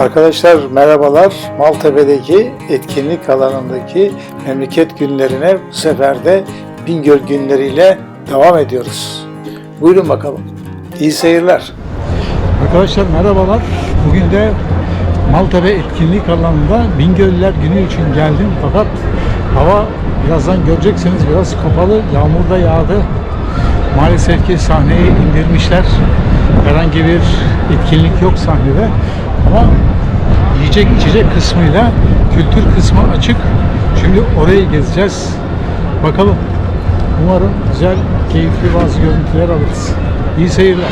Arkadaşlar merhabalar. Maltepe'deki etkinlik alanındaki memleket günlerine bu sefer de Bingöl günleriyle devam ediyoruz. Buyurun bakalım. İyi seyirler. Arkadaşlar merhabalar. Bugün de Maltepe etkinlik alanında Bingöller günü için geldim. Fakat hava birazdan göreceksiniz biraz kapalı. Yağmur da yağdı. Maalesef ki sahneyi indirmişler. Herhangi bir etkinlik yok sahnede. Ama yiyecek içecek kısmıyla kültür kısmı açık. Şimdi orayı gezeceğiz. Bakalım. Umarım güzel, keyifli bazı görüntüler alırız. İyi seyirler.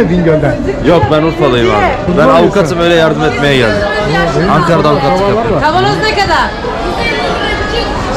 Mi Bingöl'den? Yok ben Urfalıyım abi. Ben avukatım öyle yardım etmeye geldim. Ankara'da avukatlık yapıyorum. Kavanoz ne kadar?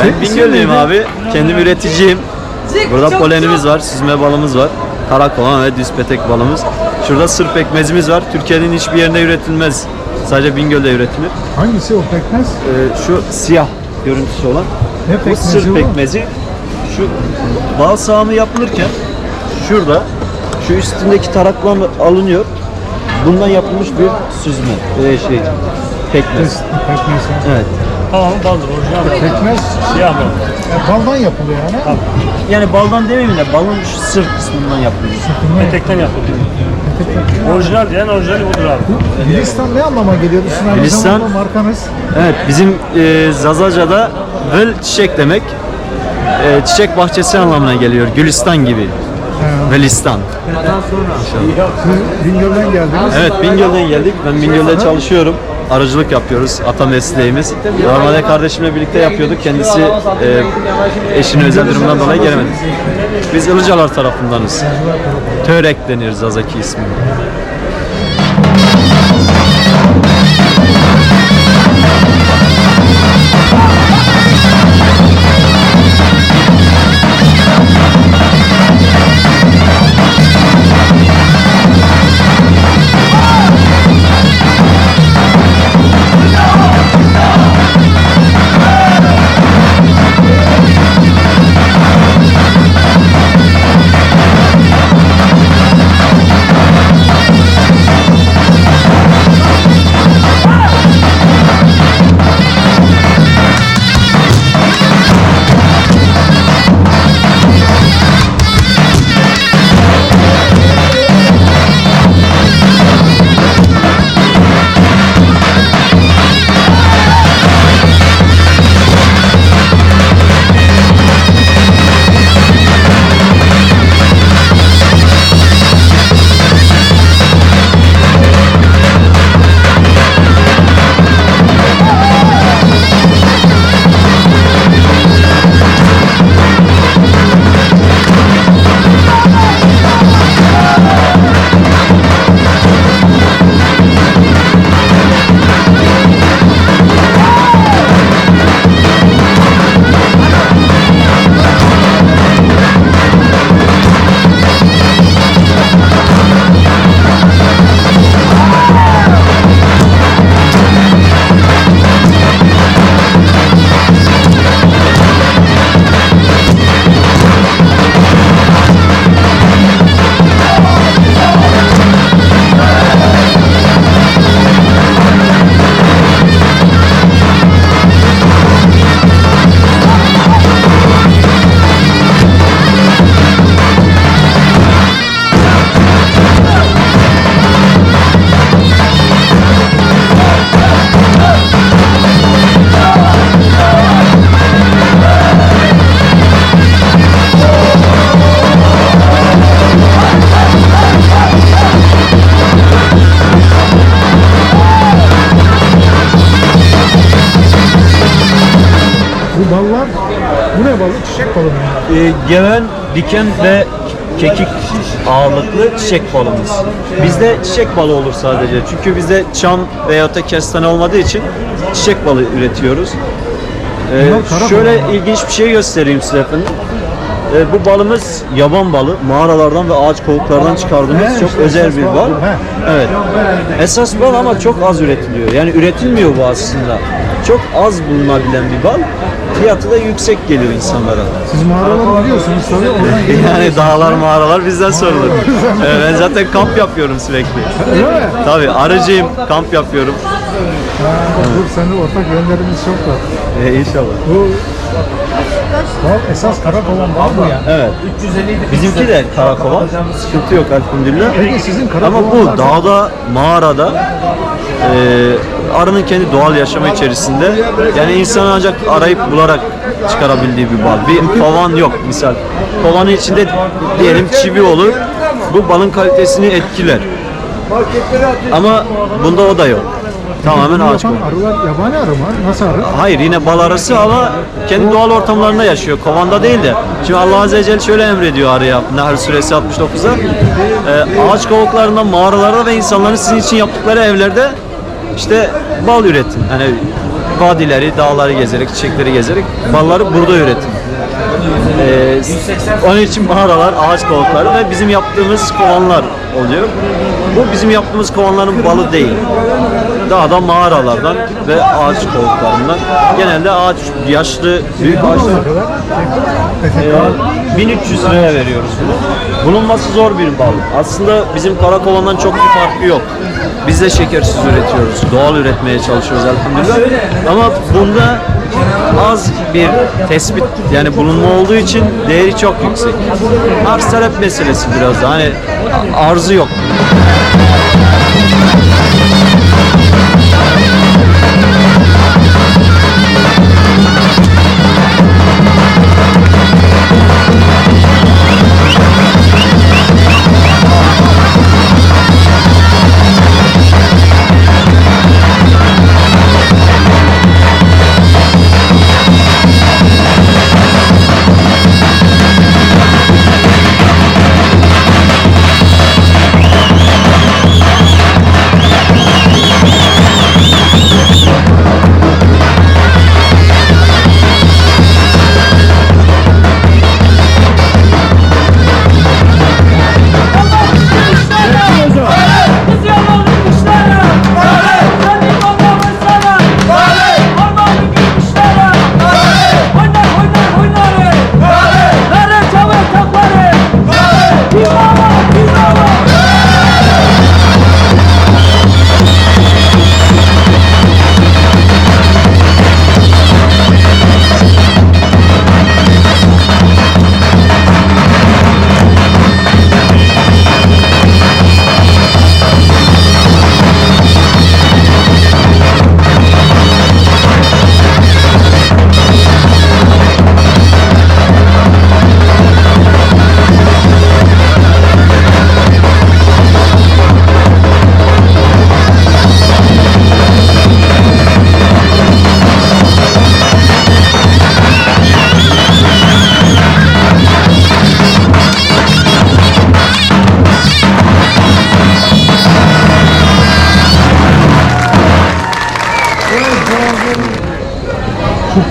Ben Bingöllüyüm abi. Kendim üreticiyim. Burada çok, polenimiz çok. var, süzme balımız var. Karakolan ve düz petek balımız. Şurada sır pekmezimiz var. Türkiye'nin hiçbir yerinde üretilmez. Sadece Bingöl'de üretilir. Hangisi o pekmez? Ee, şu siyah görüntüsü olan. Ne Bu pekmezi sır o? pekmezi. Şu bal sağımı yapılırken şurada şu üstündeki taraklar alınıyor. Bundan yapılmış bir süzme e, şey pekmez. Pekmez. Evet. Tamam baldır orijinal. Pekmez Siyah bal. e, baldan yapılıyor yani. Yani baldan demeyeyim de balın şu sırt kısmından yapılıyor. Petekten yapılıyor. Orijinal diyen orijinali budur abi. Gülistan ne anlama geliyor? Sizin aynı Gülistan- zamanda markanız. Evet bizim e, Zazaca'da gül çiçek demek. E, çiçek bahçesi anlamına geliyor. Gülistan gibi. Velistan. Siz Bingöl'den geldiniz. Evet Bingöl'den geldik. Ben Bingöl'de çalışıyorum. Aracılık yapıyoruz. Ata mesleğimiz. Normalde kardeşimle birlikte yapıyorduk. Kendisi e, eşinin özel durumdan dolayı gelemedi. Biz Ilıcalar tarafındanız. Törek denir Zazaki ismi. Geven, diken ve kekik ağırlıklı çiçek balımız. Bizde çiçek balı olur sadece. Çünkü bizde çam veyahut da kestane olmadığı için çiçek balı üretiyoruz. Ee, şöyle ilginç bir şey göstereyim size efendim. Ee, bu balımız yaban balı. Mağaralardan ve ağaç kovuklardan çıkardığımız He, çok işte özel bir bal he. Evet. Esas bal ama çok az üretiliyor. Yani üretilmiyor bu aslında. Çok az bulunabilen bir bal. Fiyatı da yüksek geliyor insanlara. Siz mağaraları biliyorsunuz tabii. Oradan Yani dağlar mağaralar bizden sorulur. Ee, ben zaten kamp yapıyorum sürekli. Öyle mi? Tabii arıcıyım, kamp yapıyorum. Dur senin ortak yönlerimiz çok var. Ee, inşallah. Bu bal esas karakovan bal bu ya. Evet. Bizimki de karakova. Sıkıntı yok elhamdülillah. Peki sizin karakovan Ama bu dağda, mağarada e, arının kendi doğal yaşamı içerisinde yani insan ancak arayıp bularak çıkarabildiği bir bal. Bir kovan yok misal. Kovanın içinde diyelim çivi olur. Bu balın kalitesini etkiler. Ama bunda o da yok. Tamamen Bunu ağaç yapan kovan. arılar yabani arı mı? Nasıl arı? Hayır yine bal arısı ama kendi doğal ortamlarında yaşıyor. Kovanda değil de. Şimdi Allah Azze ve Celle şöyle emrediyor arıya. Nahl suresi 69'da. Ee, ağaç kovuklarında, mağaralarda ve insanların sizin için yaptıkları evlerde işte bal üretin. Hani vadileri, dağları gezerek, çiçekleri gezerek balları burada üretin. Ee, onun için mağaralar, ağaç kovukları ve bizim yaptığımız kovanlar oluyor. Bu bizim yaptığımız kovanların balı değil. Dağda mağaralardan ve ağaç kovuklarından. Genelde ağaç, yaşlı, büyük ağaçlar. Ee, 1300 liraya veriyoruz bunu. Bulunması zor bir bal. Aslında bizim karakovandan çok bir farkı yok. Biz de şekersiz üretiyoruz. Doğal üretmeye çalışıyoruz elhamdülillah. Ama bunda az bir tespit yani bulunma olduğu için değeri çok yüksek. Arz talep meselesi biraz da hani arzı yok.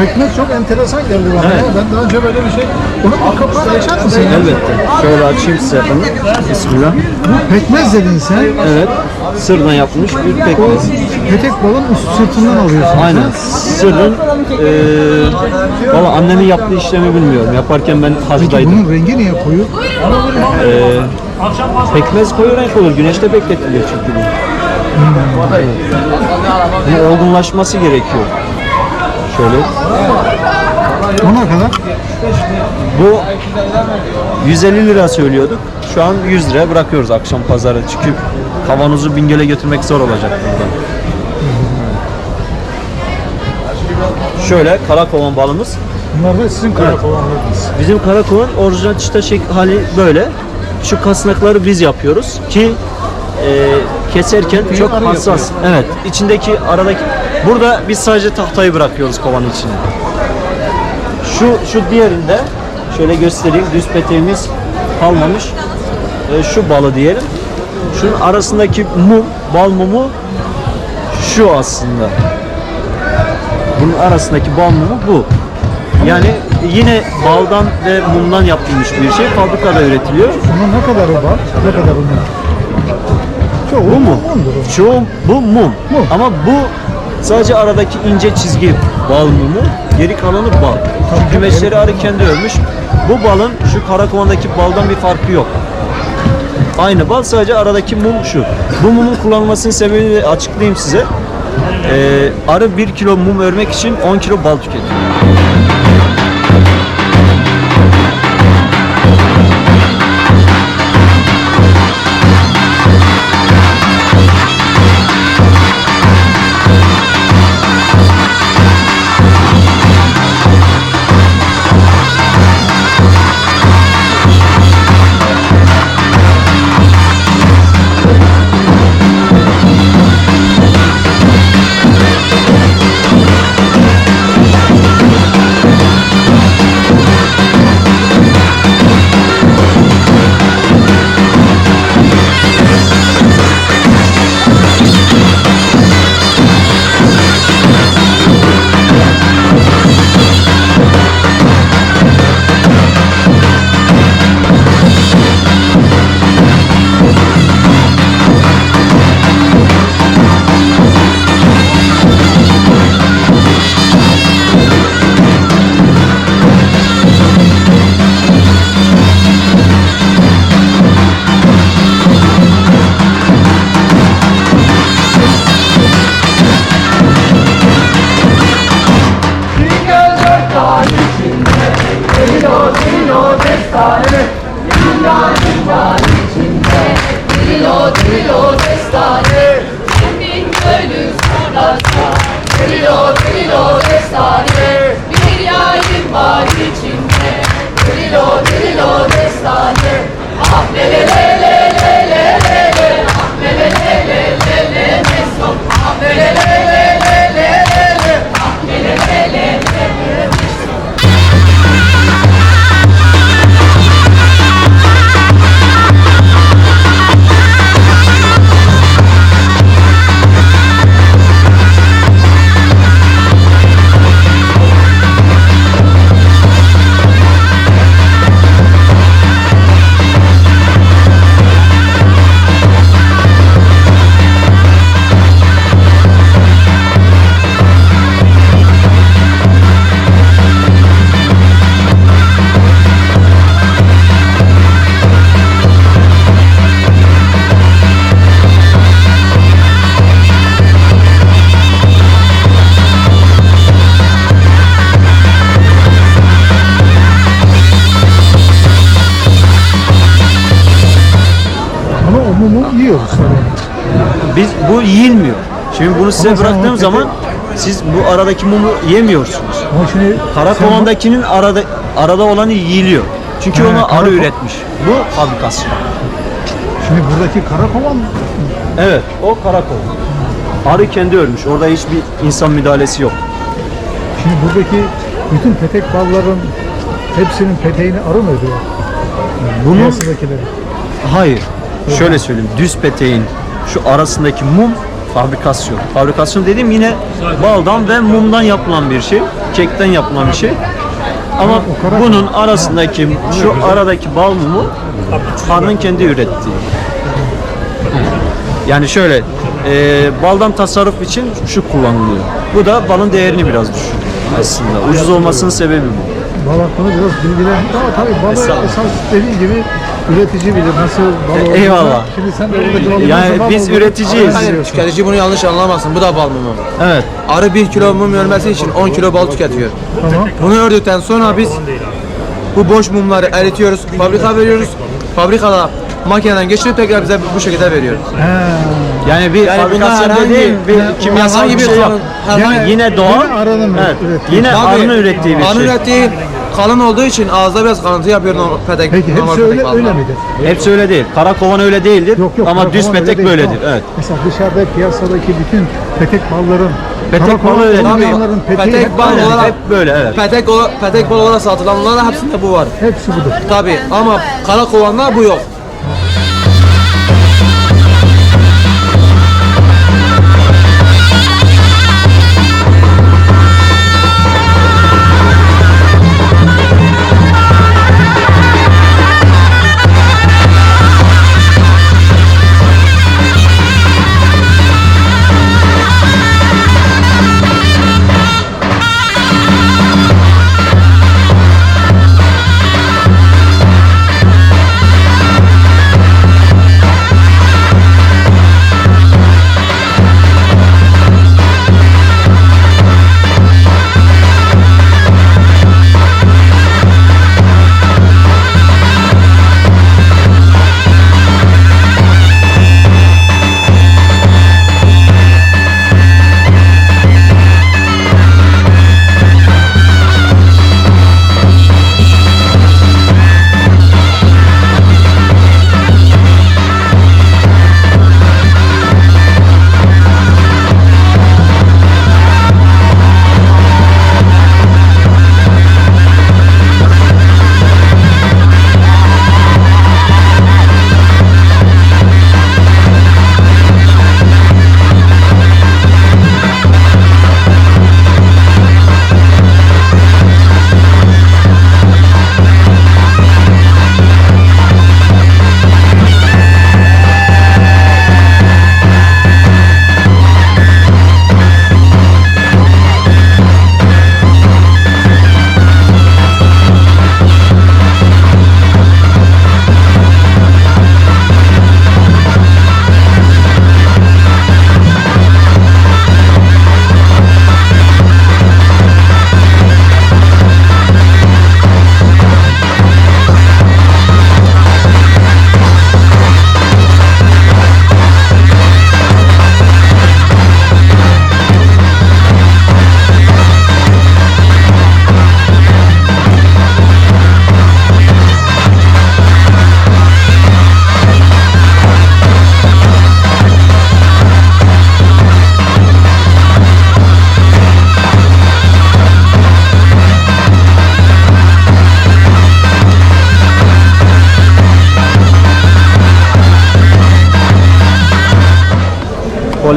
Pekmez çok enteresan geldi bana. Evet. ya. Ben daha önce böyle bir şey... Onun bir kapağını açar mısın? Elbette. Şöyle açayım size efendim. Bismillah. Bu pekmez dedin sen. Evet. Sırdan yapılmış bir pekmez. Petek balın üst sırtından alıyorsun. Aynen. Sırrın eee valla annemin yaptığı işlemi bilmiyorum. Yaparken ben Peki bunun rengi niye koyu? Eee pekmez koyu renk olur. Güneşte bekletiliyor çünkü bu. Evet. Bunun olgunlaşması gerekiyor. Şöyle. Ona kadar. Bu 150 lira söylüyorduk. Şu an 100 liraya bırakıyoruz akşam pazarı. Çünkü kavanozu Bingöl'e götürmek zor olacak burada. Şöyle karakovan balımız. Bunlar da sizin karakovanlarınız. Bizim karakovan orijinal çıta şek hali böyle. Şu kasnakları biz yapıyoruz ki e, keserken çok hassas. Evet. içindeki aradaki burada biz sadece tahtayı bırakıyoruz kovanın içine. Şu şu diğerinde Şöyle göstereyim. Düz peteğimiz kalmamış. E, şu balı diyelim. Şunun arasındaki mum, bal mumu şu aslında. Bunun arasındaki bal mumu bu. Yani yine baldan ve mumdan yapılmış bir şey fabrikada üretiliyor. Bunun ne kadarı var? Ne kadarı mum? Çoğu Bu mu? mumdur o. Çoğu bu mum. Mum. Ama bu sadece aradaki ince çizgi bal mumu. Geri kalanı bal. Çünkü gümeşleri arı kendi ölmüş. Bu balın şu karakovandaki baldan bir farkı yok. Aynı bal sadece aradaki mum şu. Bu mumun kullanılmasının sebebini de açıklayayım size. Ee, arı 1 kilo mum örmek için 10 kilo bal tüketiyor. Bunu size Ama sen bıraktığım onu zaman siz bu aradaki mumu yemiyorsunuz. Ama şimdi Karakovandakinin arada arada olanı yiyiliyor. Çünkü He, onu arı karakol- üretmiş. Bu fabrikasyon. Şimdi buradaki karakovan Evet, o karakol. Arı kendi ölmüş. Orada hiçbir insan müdahalesi yok. Şimdi buradaki bütün petek balların hepsinin peteğini arı mı ödüyor? Bunun Piyasadakileri. hayır. Şöyle söyleyeyim. Düz peteğin şu arasındaki mum fabrikasyon. Fabrikasyon dediğim yine baldan ve mumdan yapılan bir şey. Kekten yapılan bir şey. Ama bunun arasındaki şu aradaki bal mumu arının kendi ürettiği. Yani şöyle e, baldan tasarruf için şu kullanılıyor. Bu da balın değerini biraz düşürüyor aslında. Ucuz olmasının sebebi bu. Bal hakkında biraz bilgilendik ama tabii balı esas dediğin gibi üretici bilir nasıl bal olduğunu. eyvallah. Şimdi sen de buradaki balın Yani bal biz olduğunu üreticiyiz. Hayır, tüketici bunu yanlış anlamasın. Bu da bal mumu. Evet. Arı 1 kilo mum ölmesi için 10 kilo bal tüketiyor. Tamam. Bunu ördükten sonra biz bu boş mumları eritiyoruz, fabrika veriyoruz. Fabrikada makineden geçirip tekrar bize bu şekilde veriyor. He. Yani bir Yani fabrikasyon herhangi- dediğim bir Yani kimyasal herhangi bir bir şey yok. kanun- herhangi- Yine doğal. Yine arının evet. ürettiği. Yine Tabii, arının ürettiği bir arı şey. ürettiği kalın olduğu için ağızda biraz kalıntı yapıyor normal petek. Peki normal hepsi petek öyle, baldan. öyle midir? Hepsi öyle değil. Karakovan öyle değildir. Yok yok. Ama düz karakovan öyle petek değil, böyledir. tamam. Evet. Mesela dışarıda piyasadaki bütün petek balların Petek Karakola balı öyle. olmayanların peteği Petek hep olarak Hep böyle evet. petek, ola, petek balı olarak satılanların hepsinde bu var. Hepsi budur. Tabi ama kara kovanlar bu yok.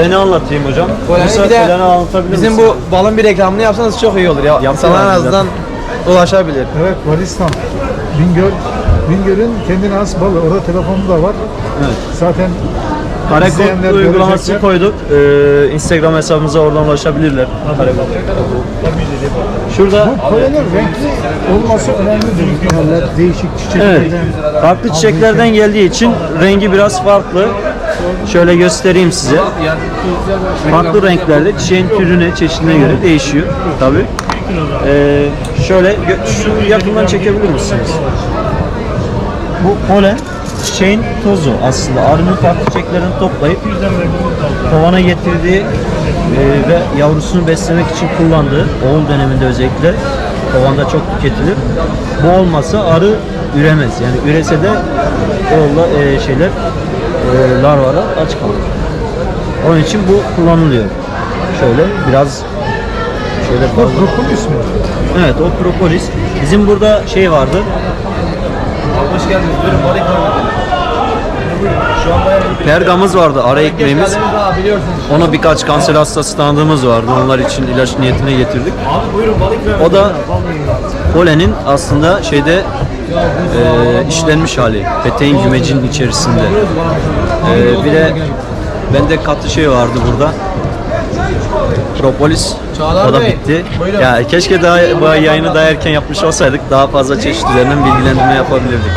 Poleni anlatayım hocam. Poleni Musa, bir de anlatabilir Bizim misin? bu balın bir reklamını yapsanız çok iyi olur ya. İnsanlar en azından ulaşabilir. Evet Valistan. Bingöl. Bingöl'ün kendine has balı. Orada telefonu da var. Evet. Zaten Karekod uygulaması görecekler. koyduk. Ee, Instagram hesabımıza oradan ulaşabilirler. Karekod. Şurada Bu polenin renkli olması önemlidir. Değişik Evet. çiçeklerden. Farklı çiçeklerden geldiği için rengi biraz farklı. Şöyle göstereyim size. Farklı renklerde çiçeğin türüne, çeşidine göre değişiyor tabi. şöyle gö- şu yakından çekebilir misiniz? Bu polen çiçeğin tozu aslında. Arının farklı çiçeklerini toplayıp kovana getirdiği e, ve yavrusunu beslemek için kullandığı oğul döneminde özellikle kovanda çok tüketilir. Bu olmasa arı üremez. Yani ürese de oğulla e, şeyler e, larvalar aç kalır. Onun için bu kullanılıyor. Şöyle biraz şöyle Bu fazla. propolis mi? Evet o propolis. Bizim burada şey vardı. Hoş geldiniz. Buyurun balık Pergamız vardı, ara ekmeğimiz. Daha biliyorsunuz. Ona birkaç kanser hastası tanıdığımız vardı. Onlar için ilaç niyetine getirdik. Abi buyurun balık. O da polenin aslında şeyde e, işlenmiş hali. Peteğin gümecinin içerisinde. E, bir de bende katı şey vardı burada. Propolis. O da bitti. Ya keşke daha bu yayını daha erken yapmış olsaydık daha fazla çeşit üzerinden bilgilendirme yapabilirdik.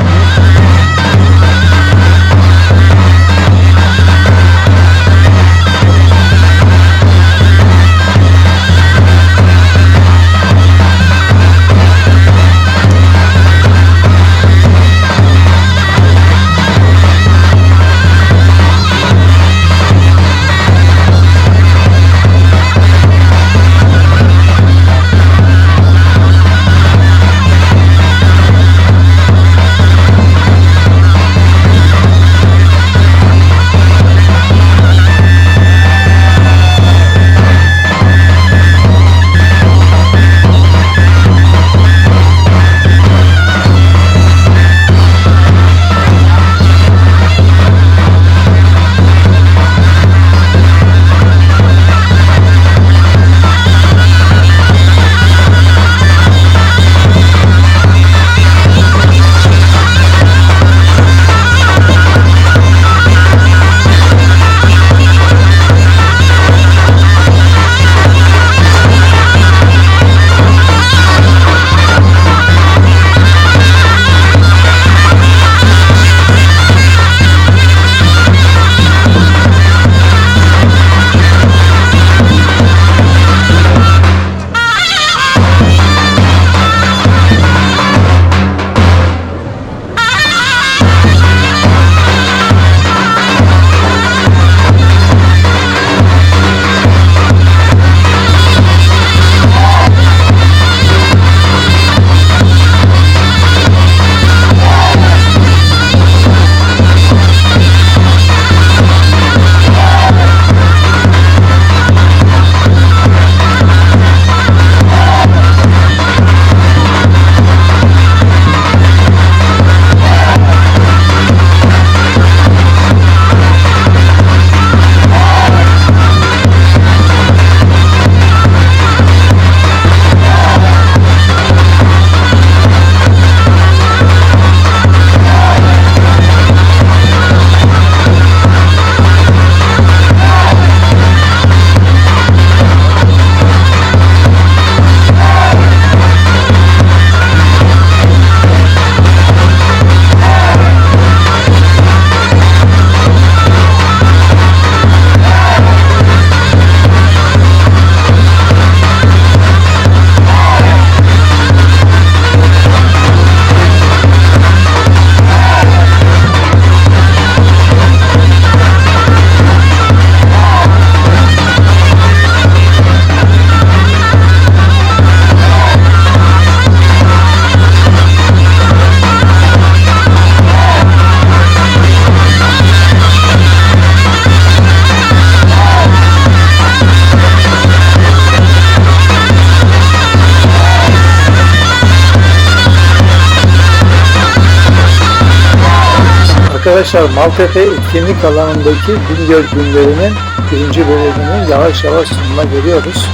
Arkadaşlar Maltepe etkinlik alanındaki Bingöl günlerinin birinci bölümünün yavaş yavaş sonuna geliyoruz.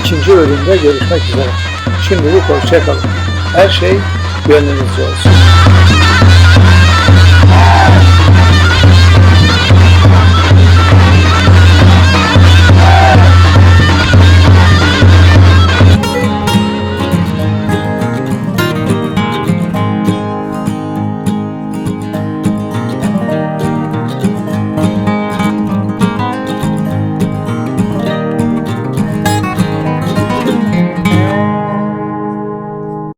İkinci bölümde görüşmek üzere. Şimdilik hoşçakalın. Her şey gönlünüzce olsun.